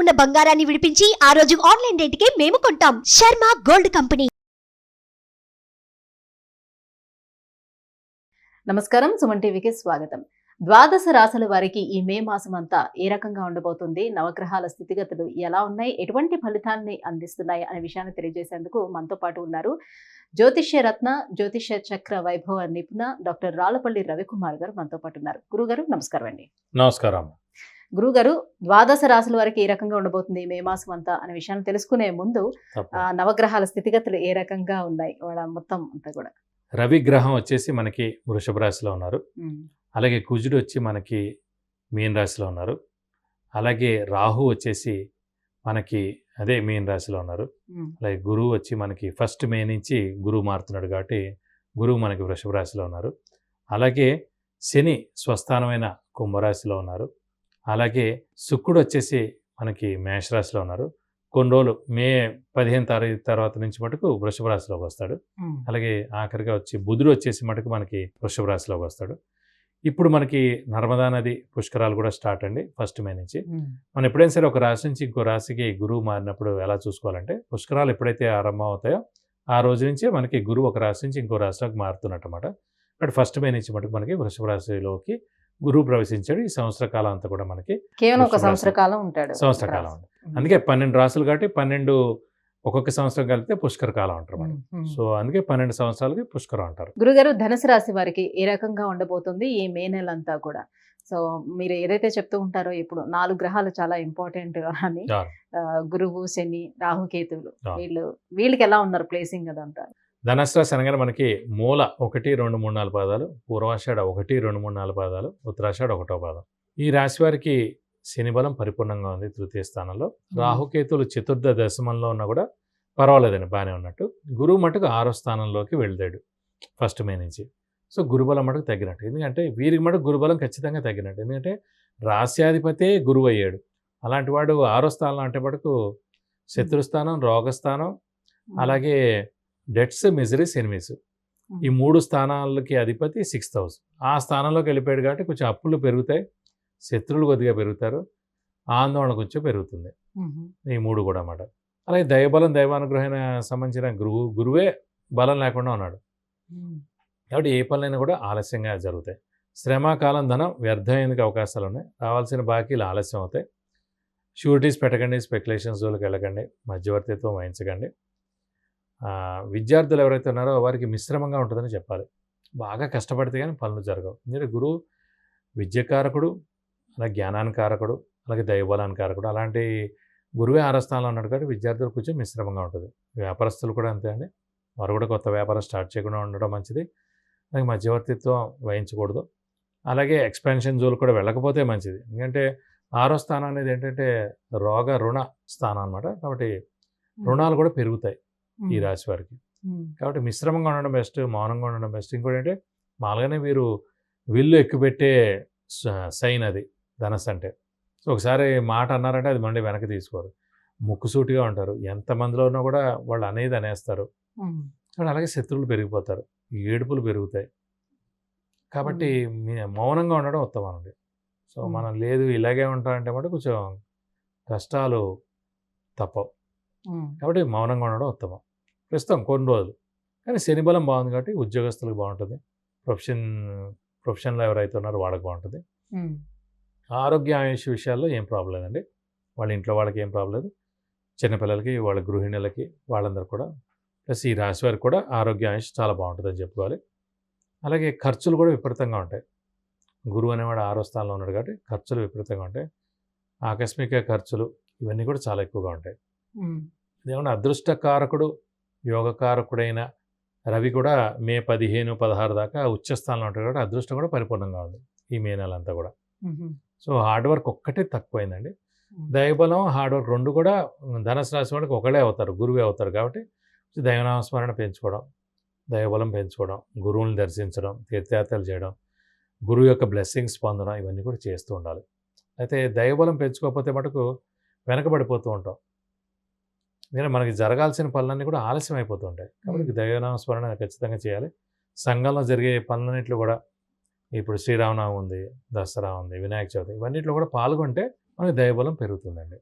ఉన్న బంగారాన్ని విడిపించి ఆ రోజు ఆన్లైన్ రేటుకే మేము కొంటాం. Sharma gold company. నమస్కారం సుమన్ టీవీకి స్వాగతం. ద్వాదశ రాశుల వారికి ఈ మే మాసం అంతా ఏ రకంగా ఉండబోతుంది? నవగ్రహాల స్థితిగతులు ఎలా ఉన్నాయి? ఎటువంటి ఫలితాన్ని అందిస్తున్నాయి? అనే విషయాన్ని తెలియజేసేందుకు మనతో పాటు ఉన్నారు జ్యోతిష్య రత్న జ్యోతిష్య చక్ర వైభవ నిపుణ డాక్టర్ రాళ్ళపల్లి రవికుమార్ గారు మనతో పాటు ఉన్నారు. గురుగారు నమస్కారం అండి. నమస్కారం. గురుగారు ద్వాదశ రాశుల వారికి ఏ రకంగా ఉండబోతుంది మే మాసం అంతా అనే విషయాన్ని తెలుసుకునే ముందు నవగ్రహాల స్థితిగతులు ఏ రకంగా ఉన్నాయి? వాళ్ళ మొత్తం అంతా కూడా. రవి గ్రహం వచ్చేసి మనకి వృషభ రాశిలో ఉన్నారు. అలాగే కుజుడు వచ్చి మనకి మీన రాశిలో ఉన్నారు. అలాగే రాహు వచ్చేసి మనకి అదే మీన రాశిలో ఉన్నారు. అలాగే గురువు వచ్చి మనకి ఫస్ట్ మే నుంచి గురువు మారుతున్నాడు కాబట్టి గురువు మనకి వృషభ రాశిలో ఉన్నారు. అలాగే శని స్వస్థానమైన కుంభరాశిలో ఉన్నారు. అలాగే శుక్రుడు వచ్చేసి మనకి మేషరాశిలో ఉన్నారు. కొన్ని రోజులు మే పదిహేను తారీఖు తర్వాత నుంచి మటుకు వృషభ రాశిలోకి వస్తాడు. అలాగే ఆఖరిగా వచ్చి బుధుడు వచ్చేసి మటుకు మనకి వృషభ రాశిలోకి వస్తాడు. ఇప్పుడు మనకి నర్మదా నది పుష్కరాలు కూడా స్టార్ట్ అండి ఫస్ట్ మే నుంచి. మనం ఎప్పుడైనా సరే ఒక రాశి నుంచి ఇంకో రాశికి గురువు మారినప్పుడు ఎలా చూసుకోవాలంటే పుష్కరాలు ఎప్పుడైతే ఆరంభం అవుతాయో ఆ రోజు నుంచే మనకి గురువు ఒక రాశి నుంచి ఇంకో రాశిలోకి మారుతున్నట్టు అనమాట బట్ ఫస్ట్ మే నుంచి మటుకు మనకి వృషభ రాశిలోకి గురువు ప్రవేశించాడు. ఈ సంవత్సర కాలం అంతా కూడా మనకి కేవలం ఒక. సంవత్సర కాలం ఉంటాడు. సంవత్సర కాలం అందుకే పన్నెండు రాసులు కాబట్టి పన్నెండు ఒక్కొక్క సంవత్సరం కలిపితే పుష్కర కాలం అంటారు మనం సో అందుకే పన్నెండు సంవత్సరాలకి పుష్కరం అంటారు. గురుగారు ధనుసు రాశి వారికి ఏ రకంగా ఉండబోతుంది? ఈ మే నెల అంతా కూడా. సో మీరు ఏదైతే చెప్తూ ఉంటారో ఇప్పుడు నాలుగు గ్రహాలు చాలా ఇంపార్టెంట్ అని గురువు శని రాహుకేతువులు. వీళ్ళు వీళ్ళకి ఎలా ఉన్నారు ప్లేసింగ్ అదంతా? ధనస్సు రాశి అనగానే మనకి మూల ఒకటి రెండు మూడు నాలుగు పాదాలు పూర్వాషాఢ ఒకటి రెండు మూడు నాలుగు పాదాలు ఉత్తరాషాఢ ఒకటో పాదం. ఈ రాశి వారికి శని బలం పరిపూర్ణంగా ఉంది తృతీయ స్థానంలో. రాహుకేతులు చతుర్థ దశమంలో ఉన్నా కూడా పర్వాలేదండి బాగానే ఉన్నట్టు. గురువు మటుకు ఆరో స్థానంలోకి వెళ్తాడు ఫస్ట్ మే నుంచి. సో గురుబలం మటుకు తగ్గినట్టు. ఎందుకంటే వీరికి మటుకు గురుబలం ఖచ్చితంగా తగ్గినట్టు. ఎందుకంటే రాస్యాధిపతే గురువు అయ్యాడు. అలాంటి వాడు ఆరో స్థానం అంటే మటుకు శత్రుస్థానం రోగస్థానం అలాగే డెట్స్ మిజరీస్ ఎనిమిస్ ఈ మూడు స్థానాలకి అధిపతి సిక్స్త్ హౌస్ ఆ స్థానంలోకి వెళ్ళిపోయాడు కాబట్టి కొంచెం అప్పులు పెరుగుతాయి. శత్రువులు కొద్దిగా పెరుగుతారు. ఆందోళన కొంచెం పెరుగుతుంది. ఈ మూడు కూడా అన్నమాట. అలాగే దైవబలం దైవానుగ్రహణ సంబంధించిన గురువు గురువే బలం లేకుండా ఉన్నాడు. కాబట్టి ఏ పనులైనా కూడా ఆలస్యంగా జరుగుతాయి. శ్రమ కాలం ధనం వ్యర్థమయ్యేందుకు అవకాశాలు ఉన్నాయి. రావాల్సిన బాకీలు ఆలస్యం అవుతాయి. షూరిటీస్ పెట్టకండి స్పెక్యులేషన్స్ జోలికి వెళ్ళకండి మధ్యవర్తిత్వం వహించకండి. విద్యార్థులు ఎవరైతే ఉన్నారో వారికి మిశ్రమంగా ఉంటుందని చెప్పాలి. బాగా కష్టపడితే కానీ పనులు జరగవు. ఎందుకంటే గురువు విద్యకారకుడు అలాగే జ్ఞానానికారకుడు అలాగే దైవబలానికారకుడు అలాంటి గురువే ఆరో స్థానంలో ఉన్నాడు కాబట్టి విద్యార్థులు కొంచెం మిశ్రమంగా ఉంటుంది. వ్యాపారస్తులు కూడా అంతే అండి. వారు కూడా కొత్త వ్యాపారం స్టార్ట్ చేయకుండా ఉండడం మంచిది. అలాగే మధ్యవర్తిత్వం వహించకూడదు. అలాగే ఎక్స్పాన్షన్ జోలు కూడా వెళ్ళకపోతే మంచిది. ఎందుకంటే ఆరో స్థానం అనేది ఏంటంటే రోగ రుణ స్థానం అన్నమాట. కాబట్టి రుణాలు కూడా పెరుగుతాయి. ఈ రాశి వారికి. కాబట్టి మిశ్రమంగా ఉండడం బెస్ట్ మౌనంగా ఉండడం బెస్ట్. ఇంకోటి ఏంటంటే మామూలుగానే వీరు విల్లు ఎక్కుపెట్టే సైన్ అది ధనస్సు అంటే. సో ఒకసారి మాట అన్నారంటే అది మళ్ళీ వెనక్కి తీసుకోరు. ముక్కుసూటిగా ఉంటారు. ఎంతమందిలో ఉన్నా కూడా వాళ్ళు అనేది అనేస్తారు. కానీ అలాగే శత్రువులు పెరిగిపోతారు. ఏడుపులు పెరుగుతాయి. కాబట్టి మౌనంగా ఉండడం ఉత్తమం అండి సో. మనం లేదు ఇలాగే ఉంటామంటే మటు కొంచెం కష్టాలు తప్పవు. కాబట్టి మౌనంగా ఉండడం ఉత్తమం. ప్రస్తుతం కొన్ని రోజులు. కానీ శని బలం బాగుంది కాబట్టి ఉద్యోగస్తులకు బాగుంటుంది. ప్రొఫెషన్ ప్రొఫెషన్లో ఎవరైతే ఉన్నారో వాళ్ళకి బాగుంటుంది. ఆరోగ్య ఆయుష్ విషయాల్లో ఏం ప్రాబ్లం లేదండి. వాళ్ళ ఇంట్లో వాళ్ళకి ఏం ప్రాబ్లం లేదు. చిన్నపిల్లలకి వాళ్ళ గృహిణులకి వాళ్ళందరూ కూడా. ప్లస్ ఈ రాశి వారికి కూడా ఆరోగ్య ఆయుష్ చాలా బాగుంటుందని చెప్పుకోవాలి. అలాగే ఖర్చులు కూడా విపరీతంగా ఉంటాయి. గురువు అనేవాడు ఆరో స్థానంలో ఉన్నాడు కాబట్టి ఖర్చులు విపరీతంగా ఉంటాయి. ఆకస్మిక ఖర్చులు ఇవన్నీ కూడా చాలా ఎక్కువగా ఉంటాయి. ఇదేమన్నా అదృష్టకారకుడు యోగకారకుడైన రవి కూడా మే పదిహేను పదహారు దాకా ఉచ్చస్థానంలో ఉంటాడు కాబట్టి అదృష్టం కూడా పరిపూర్ణంగా ఉంది ఈ మే నెల అంతా కూడా. సో హార్డ్ వర్క్ ఒక్కటే తక్కువైందండి. దైవబలం హార్డ్ వర్క్ రెండు కూడా ధనుసు రాశి వాళ్ళకి ఒకడే అవుతారు గురువే అవుతారు కాబట్టి దైవనామస్మరణ పెంచుకోవడం దైవబలం పెంచుకోవడం గురువుని దర్శించడం తీర్థయాత్రలు చేయడం గురువు యొక్క బ్లెస్సింగ్స్ పొందడం ఇవన్నీ కూడా చేస్తూ ఉండాలి. అయితే దైవబలం పెంచుకోకపోతే మటుకు వెనకబడిపోతూ ఉంటాం. ఎందుకంటే మనకి జరగాల్సిన పనులన్నీ కూడా ఆలస్యం అయిపోతూ ఉంటాయి కాబట్టి దైవనామస్మరణ ఖచ్చితంగా చేయాలి. సంఘంలో జరిగే పనులన్నింటిలో కూడా ఇప్పుడు శ్రీరామనవమి ఉంది దసరా ఉంది వినాయక చవితి ఇవన్నిట్లో కూడా పాల్గొంటే మనకి దైవబలం పెరుగుతుందండి.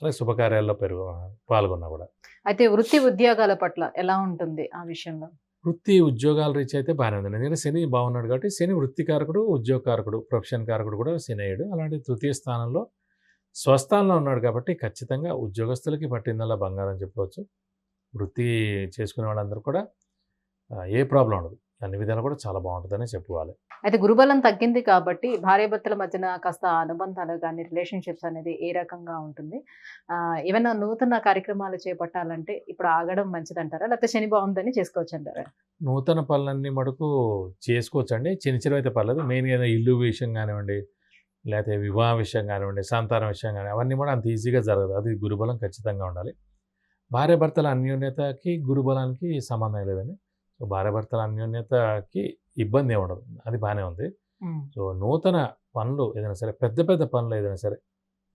అలాగే శుభకార్యాల్లో పెరుగు పాల్గొన్నా కూడా. అయితే వృత్తి ఉద్యోగాల పట్ల ఎలా ఉంటుంది ఆ విషయంలో? వృత్తి ఉద్యోగాల రీచ్ అయితే బాగానే ఉంది. ఎందుకంటే శని బాగున్నాడు కాబట్టి శని వృత్తికారకుడు ఉద్యోగకారకుడు ప్రొఫెషన్ కారకుడు కూడా శని అయ్యాడు. అలాంటి తృతీయ స్థానంలో స్వస్థానంలో ఉన్నాడు కాబట్టి ఖచ్చితంగా ఉద్యోగస్తులకి పట్టిందల్లా బంగారం చెప్పుకోవచ్చు. వృత్తి చేసుకునే వాళ్ళందరూ కూడా ఏ ప్రాబ్లం ఉండదు. అన్ని విధాలు కూడా చాలా బాగుంటుందనే చెప్పుకోవాలి. అయితే గురుబలం తగ్గింది కాబట్టి భార్యాభర్తల మధ్యన కాస్త అనుబంధాలు కానీ రిలేషన్షిప్స్ అనేది ఏ రకంగా ఉంటుంది? ఏమైనా నూతన కార్యక్రమాలు చేపట్టాలంటే ఇప్పుడు ఆగడం మంచిదంటారా? లేకపోతే శని బాగుందని చేసుకోవచ్చు అంటారా? నూతన పనులన్నీ మటుకు చేసుకోవచ్చండి. చిన్న చిన్న అయితే పర్లేదు. మెయిన్గా ఇల్లు విషయం కానివ్వండి లేకపోతే వివాహ విషయం కానివ్వండి సంతానం విషయం కానీ అవన్నీ కూడా అంత ఈజీగా జరగదు. అది గురుబలం ఖచ్చితంగా ఉండాలి. భార్యాభర్తల అన్యోన్యతకి గురుబలానికి సంబంధం లేదండి. సో భార్యాభర్తల అన్యోన్యతకి ఇబ్బంది ఏమి ఉండదు. అది బాగానే ఉంది. సో నూతన పనులు ఏదైనా సరే పెద్ద పెద్ద పనులు ఏదైనా సరే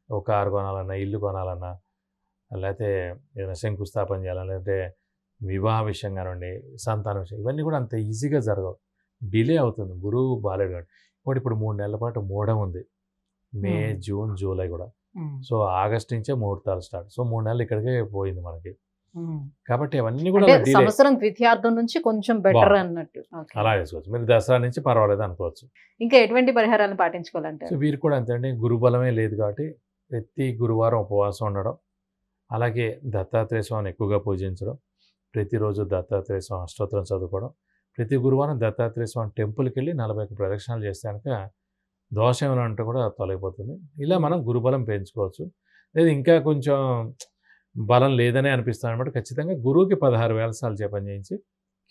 ఒక కారు కొనాలన్నా ఇల్లు కొనాలన్నా లేకపోతే ఏదైనా శంకుస్థాపన చేయాలన్నా లేకపోతే వివాహ విషయం కానివ్వండి సంతాన విషయం ఇవన్నీ కూడా అంత ఈజీగా జరగవు. డిలే అవుతుంది. గురువు బాలేడు ఇప్పుడు ఇప్పుడు మూడు నెలల పాటు మూడం ఉంది. మే. జూన్ జూలై కూడా. సో ఆగస్ట్ నుంచే ముహూర్తాలు స్టార్ట్. సో మూడు నెలలు ఇక్కడికే పోయింది మనకి. కాబట్టి అవన్నీ కూడా సంవత్సరం ద్వితీయార్థం నుంచి కొంచెం బెటర్. అన్నట్టు. అలా చేసుకోవచ్చు. మీరు దసరా నుంచి పర్వాలేదు అనుకోవచ్చు. ఇంకా ఎటువంటి పరిహారాలను పాటించుకోవాలంటే సో వీరికి కూడా అంతే అండి. గురుబలమే లేదు కాబట్టి ప్రతి గురువారం ఉపవాసం ఉండడం. అలాగే దత్తాత్రేయ స్వామిని ఎక్కువగా పూజించడం. ప్రతిరోజు దత్తాత్రేయ స్వామి అష్టోత్తరం చదువుకోవడం. ప్రతి గురువారం దత్తాత్రేయ స్వామి టెంపుల్కి వెళ్ళి నలభై ఒక్క ప్రదక్షిణాలు చేస్తే కనుక దోషం ఏమైనా ఉంటే కూడా తొలగిపోతుంది. ఇలా మనం గురుబలం పెంచుకోవచ్చు. లేదు ఇంకా కొంచెం బలం లేదనే అనిపిస్తుంది అనమాట ఖచ్చితంగా గురువుకి పదహారు వేల సార్లు జపం చేయించి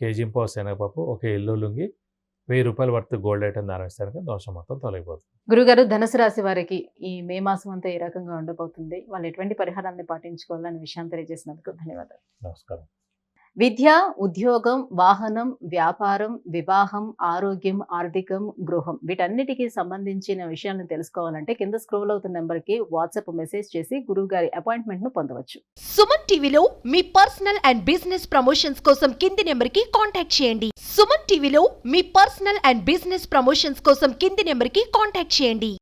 కేజీ పావు శనగపప్పు ఒక ఎల్లు లుంగి వెయ్యి రూపాయల వర్త్ గోల్డ్ ఐటమ్ కనుక దోషం మొత్తం తొలగిపోతుంది. గురుగారు ధనుసు రాశి వారికి ఈ మే మాసం అంతా ఏ రకంగా ఉండబోతుంది? వాళ్ళు ఎటువంటి పరిహారాన్ని పాటించుకోవాలనే విషయాన్ని తెలియజేసినందుకు ధన్యవాదాలు. నమస్కారం. విద్య ఉద్యోగం వాహనం వ్యాపారం వివాహం ఆరోగ్యం ఆర్థికం గృహం వీటన్నిటికీ సంబంధించిన విషయాలను తెలుసుకోవాలంటే కింద స్క్రోల్ అవుతున్న నెంబర్కి వాట్సాప్ మెసేజ్ చేసి గురువు గారి అపాయింట్మెంట్ను పొందవచ్చు. సుమన్ టీవీలో మీ పర్సనల్ అండ్ బిజినెస్ ప్రమోషన్స్ కోసం కింది నెంబర్కి కాంటాక్ట్ చేయండి. సుమన్ టీవీలో మీ పర్సనల్ అండ్ బిజినెస్ ప్రమోషన్స్ కోసం కింది నెంబర్కి కాంటాక్ట్ చేయండి.